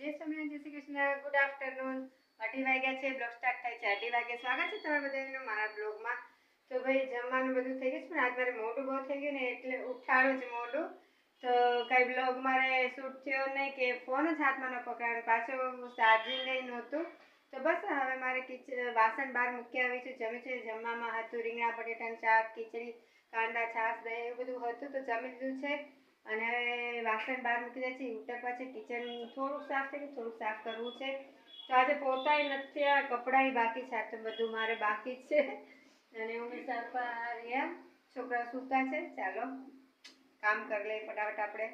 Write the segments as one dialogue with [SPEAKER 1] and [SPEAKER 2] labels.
[SPEAKER 1] જય સ્વામિનારાયણ જય Shri Krishna good afternoon અઢી વાગ્યા છે બ્લોગ સ્ટાર્ટ થાય છે, અઢી વાગે સ્વાગત છે તમારા બધાનું મારા બ્લોગમાં તો ભાઈ, જમવાનું બધું થઈ ગયું છે, પણ આજ મારે મોઢું બહુ થઈ ગયું ને, એટલે ઉઠાડું છે મોઢું તો કઈ બ્લોગ મારે શૂટ થયો નહીં કે ફોન જ હાથમાં ન પકડાયો, પાછો ચાર્જિંગ નહીં નહોતું. તો બસ હવે મારે કિચન વાસણ બહાર મૂકી આવી છું, જમી છે, જમવામાં હતું રીંગણા, બટેટાનું શાક, ખીચડી, કાંદા, છાશ, દહીં, એવું બધું હતું, તો જમી લીધું છે. અને હવે વાસણ બહાર મૂકી દે છે ઉટકવા છે કિચન થોડુંક સાફ થઈ ગયું, થોડુંક સાફ કરવું છે. તો આજે પોતાય નથી, આ કપડાય બાકી છે તો બધું મારે બાકી છે. અને હું સાફ છોકરા સૂતા છે, ચાલો, કામ કરી લઈએ ફટાફટ આપણે.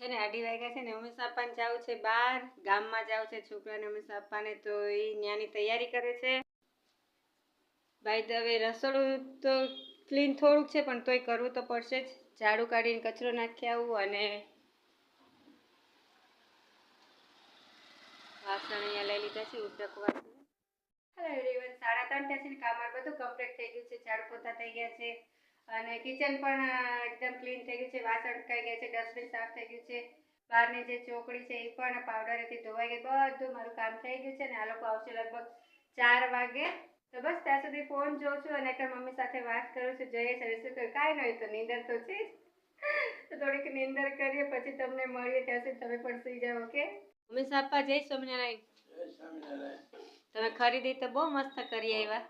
[SPEAKER 1] છે ને અઢી વાગ્યા છે ને ઉમેશ આપવાને જવું છે બહાર, ગામમાં જવું છે છોકરાને ઉમેશ આપવાને તો એ ત્યાંની તૈયારી કરે છે. ભાઈ હવે રસોડું તો ક્લીન થોડુંક છે, પણ તોય કરવું તો પડશે જ. ઝાડુ કાઢીને કચરો નાખી આવું અને વાસણ અહીંયા લઈ લીધા છે ઉટકવા હેલો એવરીવન સાડા ત્રણ થયા છે ને કામ બધું કમ્પ્લીટ થઈ ગયું છે. ઝાડુ પોતા થઈ ગયા છે. અને કિચન પણ એકદમ ક્લીન થઈ ગયું છે. વાસણ ઉટકાઈ ગયા છે ડસ્ટબિન સાફ થઈ ગયું છે. બહારની જે ચોકડી છે એ પણ પાવડરથી ધોવાઈ ગઈ. બધું મારું કામ થઈ ગયું છે ને આ લોકો આવશે લગભગ ચાર વાગે તો બસ ત્યાં સુધી ફોન જોઉં છું અને અત્યારે મમ્મી સાથે વાત કરું છું. જઈએ અને શું કહ્યું કાંઈ નહીં તો નીંદર તો છે તો થોડીક નીંદર કરીએ પછી તમને મળીએ. ત્યાં સુધી તમે પણ સુઈ જાઓ ઓકે? મમ્મી સાપા જય સ્વામિનારાયણ. તમે ખરીદી તો બહુ મસ્ત કરી આવ્યા.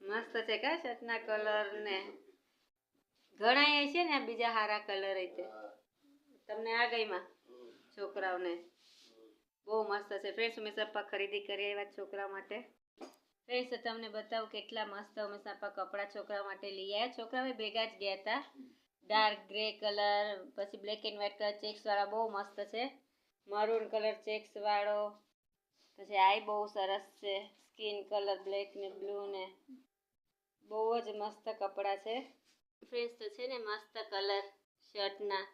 [SPEAKER 1] મસ્ત છે કા શર્ટના કલર ને? ઘણા છે ને બીજા હારા કલર રીતે તમને આ ગઈમાં છોકરાઓને? બહુ મસ્ત છે. ફ્રેન્ડ્સ અમે સાપા ખરીદી કરી આવ્યા છોકરા માટે. ફ્રેન્ડ્સ તમને બતાવું કેટલા મસ્ત અમે સાપા કપડાં છોકરા માટે લઈ આવ્યા. છોકરાઓ ભેગા જ ગયા હતા. ડાર્ક ગ્રે કલર પછી black and white colour checks વાળા બહુ મસ્ત છે. મરૂન કલર ચેક્સવાળો પછી આઈ બહુ સરસ છે. સ્કિન કલર બ્લેક ને બ્લુ ને. બહુ જ મસ્ત કપડાં છે. ફ્રેન્ડ્સ તો છે ને મસ્ત કલર શર્ટના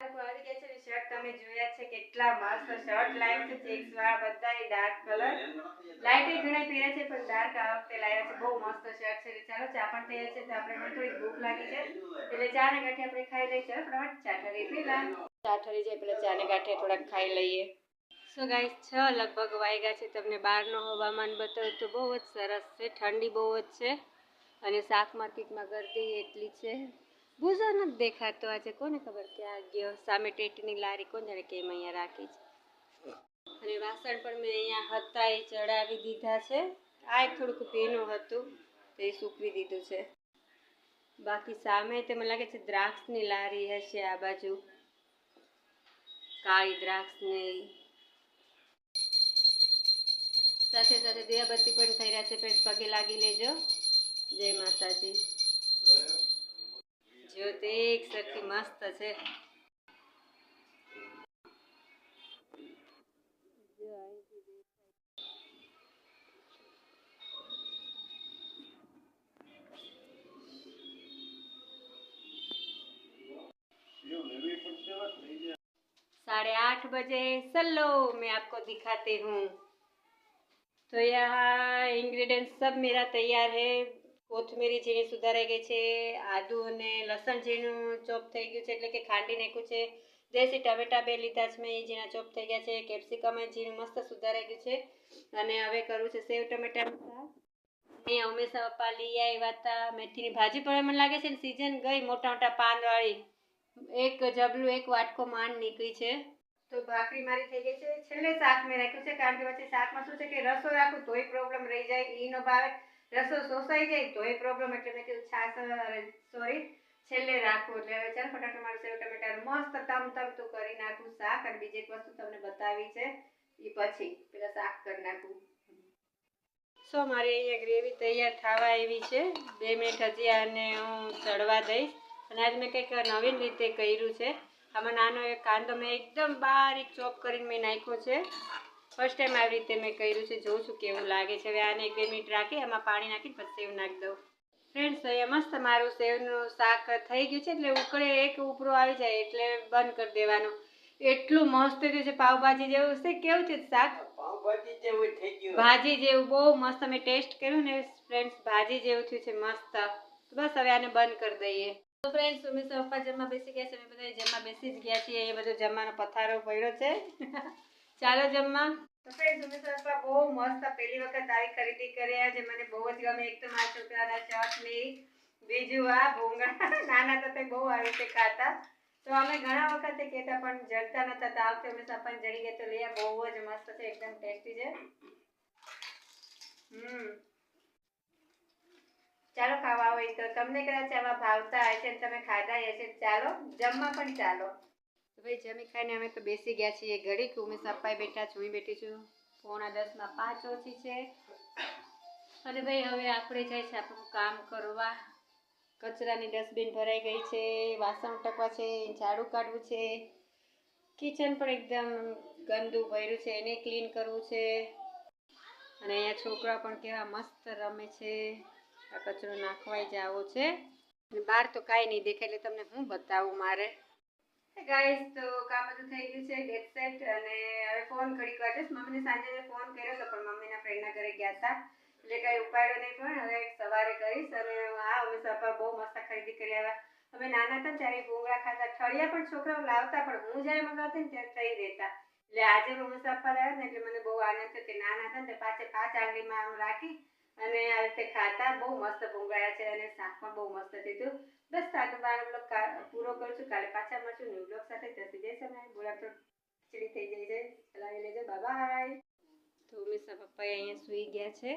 [SPEAKER 1] આવી ગયા છે શર્ટ તમે જોયા છે કેટલા મસ્ત શર્ટ લાઈવ છે ચેક્સ વાળા બધા ડાર્ક કલર લાઈટ ઘણા પહેર્યા છે પણ ડાર્ક આ વખતે લાવ્યા છે. બહુ મસ્ત શર્ટ છે. ચાલો ચા પણ તૈયાર છે તો આપણે થોડી ભૂખ લાગી છે. એટલે ચા ને ગાંઠે આપણે ખાઈ લઈએ. ચાલો ફટાફટ ચા ઠરી પીલા ચા ઠરી જાય પેલા ચા ને ગાંઠે થોડાક ખાઈ લઈએ. સો ગાઈસ છ લગભગ વાગ્યા છે. તમને બહારનો હવામાન બતાવ્યું તો બહુ જ સરસ છે. ઠંડી બહુ જ છે. અને શાક માર્કેટમાં ગરદી એટલી છે. ભૂસો નથી દેખાતો આજે કોને ખબર કે આ ગયો સામે ટેટની લારી કોણ જાણે કેમ અહીંયા રાખી છે. અને વાસણ પણ મેં અહીંયા હતા એ ચડાવી દીધા છે. આ એક થોડુંક ભીનું હતું, તો સૂકવી દીધું છે. બાકી સામે તે મને લાગે છે દ્રાક્ષની લારી હશે આ બાજુ. કાળી દ્રાક્ષ ને સાથે સાથે દિયાબત્તી પણ થઈ રહ્યા છે. ફ્રેન્ડ્સ પગે લાગી લેજો. જય માતાજી. જ્યોત એક સરખી મસ્ત છે જો અહીંથી દેખાય. साढ़े आठ बजे सल्लो मैं आपको दिखाती हूँ તો यहाँ इंग्रेडिएंट्स सब मेरा तैयार है કોથમીરી ઝીણી સુધારાઈ ગઈ છે, આદુ અને લસણ ઝીણું ચોપ થઈ ગયું છે, એટલે કે ખાંડી નાખ્યું છે. દેશી ટમેટા બે લીધા છે, મેં એ ઝીણા ચોપ થઈ ગયા છે. કેપ્સિકમ ઝીણું મસ્ત સુધારાઈ ગયું છે. અને હવે કરવું છે સેવ ટમેટાનું શાક અહીંયા હંમેશા પપ્પા લઈ આવ્યા હતા. મેથીની ભાજી પણ મને લાગે છે ને સિઝન ગઈ, મોટા મોટા પાનવાળી એક જબલું, એક વાટકો માંડ નીકળી છે. તો ભાખરી મારી થઈ ગઈ છે. છેલ્લે શાક મેં રાખ્યું છે, કારણ કે પછી શાકમાં શું છે કે રસો રાખું તોય પ્રોબ્લેમ રહી જાય, ઈ નો ભાવે. રસો શોષાઈ જાય તો એ પ્રોબ્લેમ એટલે મેં કીધું છાસ સોરી છેલ્લે રાખવું એટલે હવે ચાલ ફટાફટ મારું સેવ ટમેટાનું મસ્ત તમ તમ તું કરી નાખું શાક અને બીજી એક વસ્તુ તમને બતાવી છે. એ પછી. પેલા શાક કરી નાખું. સો મારી અહીંયા ગ્રેવી તૈયાર થવા આવી છે. બે મિનિટ હજી આને હું ચડવા દઈશ. અને આજ મેં કંઈક નવીન રીતે કર્યું છે. આમાં નાનો એક કાંદો મેં એકદમ બારીક ચોપ કરીને મેં નાખ્યો છે. ફર્સ્ટ ટાઈમ આવી રીતે મેં કર્યું છે જોઉં છું કેવું લાગે છે. હવે આને એક બે મિનિટ રાખી એમાં પાણી નાખીને પછી સેવ નાખી દઉં. ફ્રેન્ડ્સ અહીંયા મસ્ત મારું સેવનું શાક થઈ ગયું છે એટલે ઉકળે એક ઉપરો આવી જાય એટલે બંધ કરી દેવાનું. એટલું મસ્ત થયું છે પાવભાજી જેવું છે. કેવું છે શાક? ભાજી જેવું બહુ મસ્ત મેં ટેસ્ટ કર્યું ને ફ્રેન્ડ્સ ભાજી જેવું થયું છે મસ્ત. બસ હવે આને બંધ કરી દઈએ. તો ફ્રેન્ડ્સ અમે સફા જમવા બેસી ગયા છે અમે બધા જમવા બેસી જ ગયા છીએ એ બધો જમવાનો પથારો પડ્યો છે. ચાલો જમવા. બહુ મસ્ત પહેલી વખત આવી ખરીદી કર્યા જે મને બહુ જ ગમે. એક તો મારા બીજું આ ભૂંગળા. તો બહુ આવી રીતે ખાતા. તો અમે ઘણા વખતે કહેતા, પણ જડતા નતા તો આ વખતે અમે સપન જડી ગયા. તો લઈ બહુ જ મસ્ત છે. એકદમ ટેસ્ટી છે. હમ. ચાલો ખાવા હોય તો. તમને કદાચ આવા ભાવતા હશે તમે ખાધા હશે ચાલો. જમવા પણ ચાલો. ભાઈ, જમી ખાઈને અમે તો બેસી ગયા છીએ ઘડીક. ઉમેશ અપાઈ બેઠા છું બેઠી છું. પોણા દસમાં પાંચ ઓછી છે. અને ભાઈ, હવે આપણે જાય છે આપણું કામ કરવા. કચરાની ડસ્ટબિન ભરાઈ ગઈ છે, વાસણ ટકવા છે, ઝાડુ કાઢવું છે. કિચન પણ એકદમ ગંદુ ભર્યું છે, એને ક્લીન કરવું છે. અને અહીંયા છોકરા પણ કેવા મસ્ત રમે છે. આ કચરો નાખવાય જાવો છે. અને બહાર તો કાંઈ નહીં દેખાય, એટલે તમને હું બતાવું મારે. ગાઈસ તો કામ બધું થઈ ગયું છે ગેટ સેટ અને હવે ફોન ઘડીક વાર જઈશ મમ્મીને સાંજે ફોન કર્યો હતો પણ મમ્મીના ફ્રેન્ડના ઘરે ગયા હતા એટલે કાંઈ ઉપાડ્યો નહીં પણ હવે સવારે કરીશ અને હા, અમે સપા બહુ મસ્ત ખરીદી કરી આવ્યા. અમે નાના હતા ત્યારે ભૂંગળા ખાતા ઠળિયા પણ છોકરાઓ લાવતા, પણ હું જ્યારે મંગાવતી ને ત્યારે થઈ દેતા. એટલે આજે હું મુસાફર આવ્યો ને એટલે મને બહુ આનંદ થયો કે નાના હતા ને પાછે પાંચ આંગળીમાં આમ રાખી અને આ રીતે ખાતા, બહુ મસ્ત ભૂંગળાયા છે અને શાક પણ બહુ મસ્ત થયું બસ સાતો બાર બ્લોક પૂરો કરું છું. કાલે પાછા મળશું ન્યુ બ્લોક સાથે. જતી જઈશ અમે બોલા તો ખીચડી થઈ જાય છે. ચલાવી લેજો. બાય તો ઉમેશના પપ્પા અહીંયા સૂઈ ગયા છે.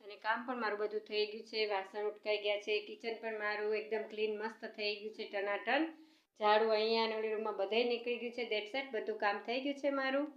[SPEAKER 1] અને કામ પણ મારું બધું થઈ ગયું છે. વાસણ ઉટકાઈ ગયા છે. કિચન પણ મારું એકદમ ક્લીન મસ્ત થઈ ગયું છે. ટનાટન. ઝાડુ અહીંયા અને ઓલી રૂમમાં બધાય નીકળી ગયું છે. દેટ સેટ બધું કામ થઈ ગયું છે મારું.